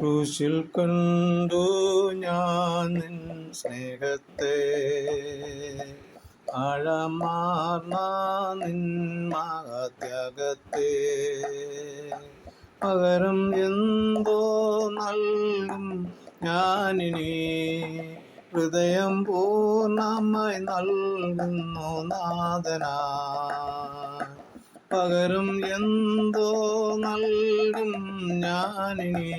ക്രൂശിൽ കണ്ടു ഞാൻ നിൻ സ്നേഹത്തെ. ആഴമാർന്ന നിൻ മഹത്യാഗത്തെ. പകരം എന്തോ നൽകും ഞാനിനി. ഹൃദയം പൂർണമായി നൽകുന്നു നാഥനാ. പകരം എന്തോ നൽകും ഞാനിനി.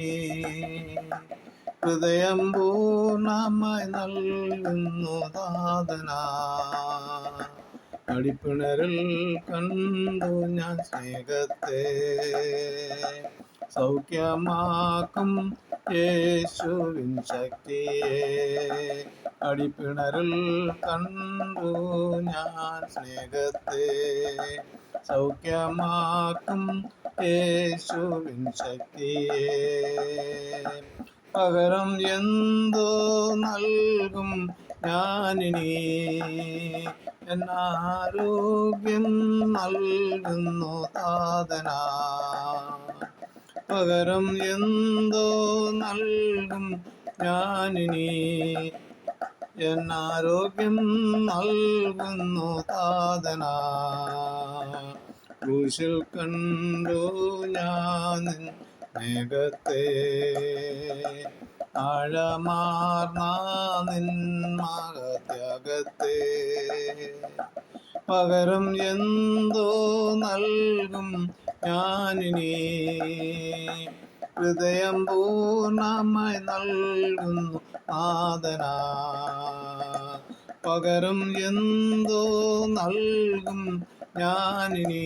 ഹൃദയം പൂർണമായി നൽകുന്നു നാഥനാ അടിപ്പിണരിൽ കണ്ടു ഞാൻ സ്നേഹത്തെ. സൗഖ്യമാക്കും യേശുവിൻ ശക്തിയെ. അടിപ്പിണരിൽ കണ്ടു ഞാൻ സ്നേഹത്തെ. സൗഖ്യമാക്കും യേശുവിൻ ശക്തിയെ. പകരം എന്തോ നൽകും ഞാനിനി? എന്നാരോഗ്യം നൽകുന്നു താതന പകരം എന്തോ നൽകും ഞാനിനി. എന്നാരോഗ്യം നൽകുന്നു താതനാ ക്രൂശിൽ കണ്ടു ഞാൻ മേഘത്തെ ആഴമാർന്ന നിൻ മഹത്യാഗത്തെ പകരം എന്തോ നൽകും ഞാനിനി. ഹൃദയം പൂർണമായി നൽകുന്നു ആദന. പകരം എന്തോ നൽകും ഞാനിനി.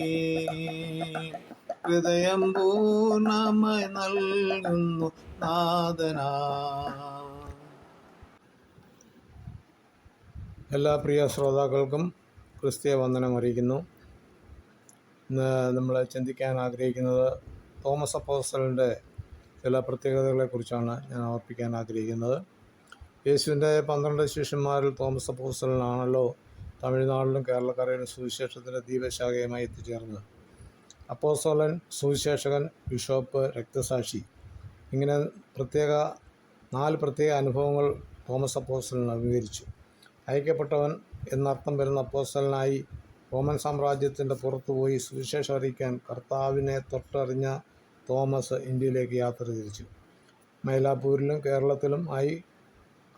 ഹൃദയം പൂർണമായി നൽകുന്നു ആദന. എല്ലാ പ്രിയ ശ്രോതാക്കൾക്കും ക്രിസ്തീയ വന്ദനം അറിയിക്കുന്നു. ഇന്ന് നമ്മൾ ചിന്തിക്കാൻ ആഗ്രഹിക്കുന്നത് തോമസ് അപ്പോസ്റ്റലിന്റെ ചില പ്രത്യേകതകളെക്കുറിച്ചാണ് ഞാൻ ഓർപ്പിക്കാൻ ആഗ്രഹിക്കുന്നത്. യേശുവിന്റെ പന്ത്രണ്ട് ശിഷ്യന്മാരിൽ തോമസ് അപ്പോസ്റ്റലിനാണല്ലോ തമിഴ്നാട്ടിലും കേരളക്കരയിലും സുവിശേഷത്തിന്റെ ദീപശാഖയുമായി എത്തിച്ചേർന്നത്. അപ്പോസ്തലൻ സുവിശേഷകൻ ബിഷപ്പ് രക്തസാക്ഷി. ഇങ്ങനെ പ്രത്യേക നാല് പ്രത്യേക അനുഭവങ്ങൾ തോമസ് അപ്പോസ്റ്റലിന് അഭിമുഖീകരിച്ചു. അയക്കപ്പെട്ടവൻ എന്നർത്ഥം വരുന്ന അപ്പോസ്റ്റലിനായി റോമൻ സാമ്രാജ്യത്തിന്റെ പുറത്തുപോയി സുവിശേഷം അറിയിക്കാൻ കർത്താവിനെ തൊട്ടറിഞ്ഞ തോമസ് ഇന്ത്യയിലേക്ക് യാത്ര തിരിച്ചു. മൈലാപ്പൂരിലും കേരളത്തിലും ആയി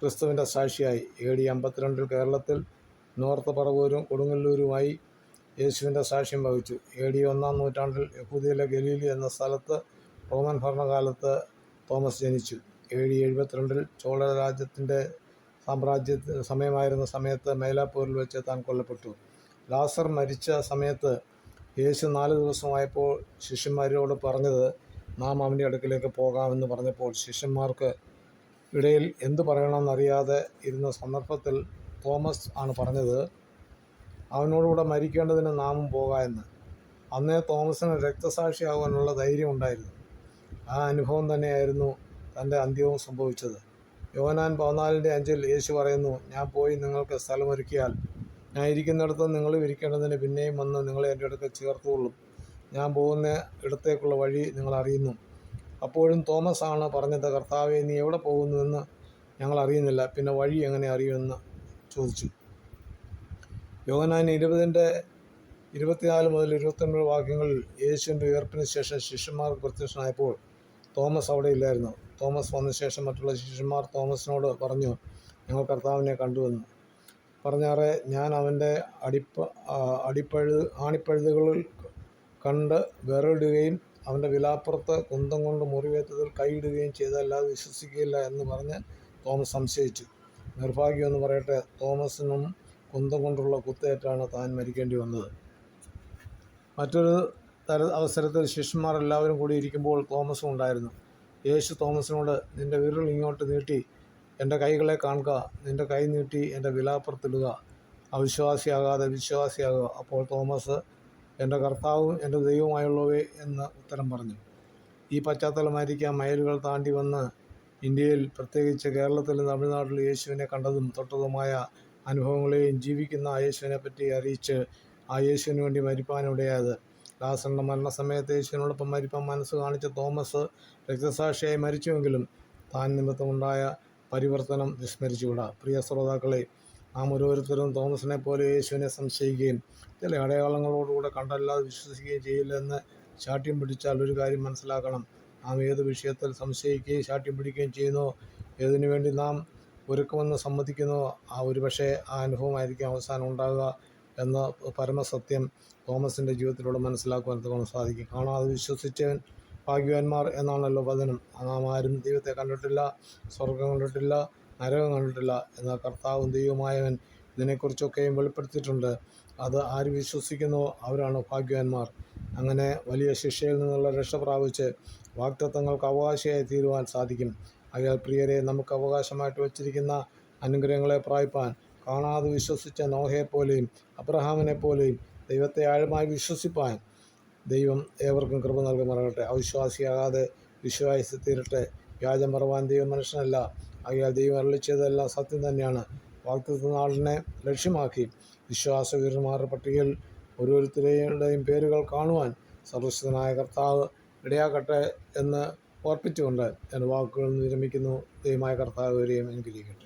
ക്രിസ്തുവിന്റെ സാക്ഷിയായി. എ ഡി അമ്പത്തിരണ്ടിൽ കേരളത്തിൽ നോർത്ത് പറവൂരും കൊടുങ്ങല്ലൂരുമായി യേശുവിന്റെ സാക്ഷ്യം വഹിച്ചു. എ ഡി ഒന്നാം നൂറ്റാണ്ടിൽ യഹൂദിയിലെ ഗലീലി എന്ന സ്ഥലത്ത് റോമൻ ഭരണകാലത്ത് തോമസ് ജനിച്ചു. എ ഡി എഴുപത്തിരണ്ടിൽ ചോള രാജ്യത്തിന്റെ സാമ്രാജ്യ സമയമായിരുന്ന സമയത്ത് മേലാപ്പൂരിൽ വെച്ച് താൻ കൊല്ലപ്പെട്ടു. ലാസർ മരിച്ച സമയത്ത് യേശു നാല് ദിവസമായപ്പോൾ ശിഷ്യന്മാരോട് പറഞ്ഞത് നാം അവന്റെ അടുക്കിലേക്ക് പോകാമെന്ന് പറഞ്ഞപ്പോൾ ശിഷ്യന്മാർക്ക് ഇടയിൽ എന്തു പറയണമെന്നറിയാതെ ഇരുന്ന സന്ദർഭത്തിൽ തോമസ് ആണ് പറഞ്ഞത് അവനോടുകൂടെ മരിക്കേണ്ടതിന് നാമും പോകാം എന്ന്. അന്നേ തോമസിന് രക്തസാക്ഷിയാകാനുള്ള ധൈര്യം ഉണ്ടായിരുന്നു. ആ അനുഭവം തന്നെയായിരുന്നു തന്റെ അന്ത്യവും സംഭവിച്ചത്. യോനാൻ പതിനാലിന്റെ അഞ്ചിൽ യേശു പറയുന്നു ഞാൻ പോയി നിങ്ങൾക്ക് സ്ഥലമൊരുക്കിയാൽ ഞാൻ ഇരിക്കുന്നിടത്ത് നിങ്ങളും ഇരിക്കേണ്ടതിന് പിന്നെയും വന്ന് നിങ്ങളെ എന്റെ അടുക്കൽ ചേർത്തുകൊള്ളും. ഞാൻ പോകുന്ന ഇടത്തേക്കുള്ള വഴി നിങ്ങൾ അറിയുന്നു. അപ്പോഴും തോമസ് ആണ് പറഞ്ഞത് കർത്താവെ നീ എവിടെ പോകുന്നുവെന്ന് ഞങ്ങൾ അറിയുന്നില്ല. പിന്നെ വഴി എങ്ങനെ അറിയുമെന്ന് ചോദിച്ചു. യോഹനാൻ ഇരുപതിന്റെ ഇരുപത്തിനാല് മുതൽ ഇരുപത്തൊൻപത് വാക്യങ്ങളിൽ യേശുവിന്റെ ഉയർപ്പിന് ശേഷം ശിഷ്യന്മാർക്ക് പ്രത്യക്ഷനായപ്പോൾ തോമസ് അവിടെ ഇല്ലായിരുന്നു. തോമസ് വന്ന ശേഷം മറ്റുള്ള ശിഷ്യന്മാർ തോമസിനോട് പറഞ്ഞു ഞങ്ങൾ കർത്താവിനെ കണ്ടുവെന്ന്. പറഞ്ഞാറെ ഞാൻ അവന്റെ അടിപ്പ അടിപ്പഴു ആണിപ്പഴുതുകളിൽ കണ്ട് വിറയിടുകയും അവന്റെ വിലാപ്പുറത്ത് കുന്തം കൊണ്ട് മുറിവേറ്റതിൽ കൈയിടുകയും ചെയ്തല്ലാതെ വിശ്വസിക്കുകയില്ല എന്ന് പറഞ്ഞ് തോമസ് സംശയിച്ചു. നിർഭാഗ്യമെന്ന് പറയട്ടെ തോമസിനും കുന്തം കൊണ്ടുള്ള കുത്തേറ്റാണ് താൻ മരിക്കേണ്ടി വന്നത്. മറ്റൊരു തര അവസരത്തിൽ ശിഷ്യന്മാർ എല്ലാവരും കൂടി ഇരിക്കുമ്പോൾ തോമസും ഉണ്ടായിരുന്നു. യേശു തോമസിനോട് നിന്റെ വിരൽ ഇങ്ങോട്ട് നീട്ടി എന്റെ കൈകളെ കാണുക നിന്റെ കൈ നീട്ടി എന്റെ വിലാപ്പുറത്തിടുക അവിശ്വാസിയാകാതെ വിശ്വാസിയാകുക. അപ്പോൾ തോമസ് എന്റെ കർത്താവും എന്റെ ദൈവമായുള്ളവേ എന്ന് ഉത്തരം പറഞ്ഞു. ഈ പശ്ചാത്തലമായിരിക്കാം മൈലുകൾ താണ്ടി വന്ന് ഇന്ത്യയിൽ പ്രത്യേകിച്ച് കേരളത്തിലും തമിഴ്നാട്ടിലും യേശുവിനെ കണ്ടതും തൊട്ടതുമായ അനുഭവങ്ങളെയും ജീവിക്കുന്ന ആ യേശുവിനെ പറ്റി അറിയിച്ച് ആ യേശുവിന് വേണ്ടി മരിപ്പാനിടയായത് ലാസറിന്റെ മരണസമയത്ത് യേശുവിനോടൊപ്പം മരിപ്പാൻ മനസ്സ് കാണിച്ച തോമസ് രക്തസാക്ഷിയായി മരിച്ചുവെങ്കിലും താൻ നിമിത്തമുണ്ടായ പരിവർത്തനം വിസ്മരിച്ചുകൂടാ. പ്രിയ ശ്രോതാക്കളെ നാം ഓരോരുത്തരും തോമസിനെ പോലെ യേശുവിനെ സംശയിക്കുകയും ചില അടയാളങ്ങളോടുകൂടെ കണ്ടല്ലാതെ വിശ്വസിക്കുകയും ചെയ്യില്ലെന്ന് ശാഠ്യം പിടിച്ചാൽ ഒരു കാര്യം മനസ്സിലാക്കണം. നാം ഏത് വിഷയത്തിൽ സംശയിക്കുകയും ശാഠ്യം പിടിക്കുകയും ചെയ്യുന്നോ ഏതിനു വേണ്ടി നാം ഒരുക്കമെന്ന് സമ്മതിക്കുന്നോ ആ ഒരു പക്ഷേ ആ അനുഭവമായിരിക്കും അവസാനം ഉണ്ടാകുക. എന്ന പരമസത്യം തോമസിന്റെ ജീവിതത്തിലൂടെ മനസ്സിലാക്കുവാൻ നമുക്ക് സാധിക്കും. കാണാതെ വിശ്വസിച്ചവൻ ഭാഗ്യവാന്മാർ എന്നാണല്ലോ വചനം. നാം ആരും ദൈവത്തെ കണ്ടിട്ടില്ല സ്വർഗം കണ്ടിട്ടില്ല നരകം കണ്ടിട്ടില്ല എന്നാൽ കർത്താവും ദൈവമായവൻ ഇതിനെക്കുറിച്ചൊക്കെയും വെളിപ്പെടുത്തിയിട്ടുണ്ട്. അത് ആര് വിശ്വസിക്കുന്നുവോ അവരാണ് ഭാഗ്യവാന്മാർ. അങ്ങനെ വലിയ ശിക്ഷയിൽ നിന്നുള്ള രക്ഷ പ്രാപിച്ച് വാക്തത്വങ്ങൾക്ക് അവകാശിയായി തീരുവാൻ സാധിക്കും. അയാൾ പ്രിയരെ നമുക്ക് അവകാശമായിട്ട് വച്ചിരിക്കുന്ന അനുഗ്രഹങ്ങളെ പ്രാപിപ്പാൻ കാണാതെ വിശ്വസിച്ച നോഹയെപ്പോലെയും അബ്രഹാമിനെ പോലെയും ദൈവത്തെ ആഴമായി വിശ്വസിപ്പാൻ ദൈവം ഏവർക്കും കൃപ നൽകുമാറാകട്ടെ. അവിശ്വാസിയാകാതെ വിശ്വാസി തീരട്ടെ. വ്യാജം പറവാൻ ദൈവം മനുഷ്യനല്ല. അയാൾ ദൈവം അരളിച്ചതെല്ലാം സത്യം തന്നെയാണ്. വാക്തത്വ ലക്ഷ്യമാക്കി വിശ്വാസവീരന്മാരുടെ പട്ടികയിൽ ഓരോരുത്തരുടെയും പേരുകൾ കാണുവാൻ സർവശക്തനായ കർത്താവ് ഇടയാക്കട്ടെ എന്ന് ഓർപ്പിച്ചുകൊണ്ട് എന്റെ വാക്കുകൾ വിരമിക്കുന്നു. ദൈവമായ കർത്താവ് വരെയും അനുഗ്രഹിക്കട്ടെ.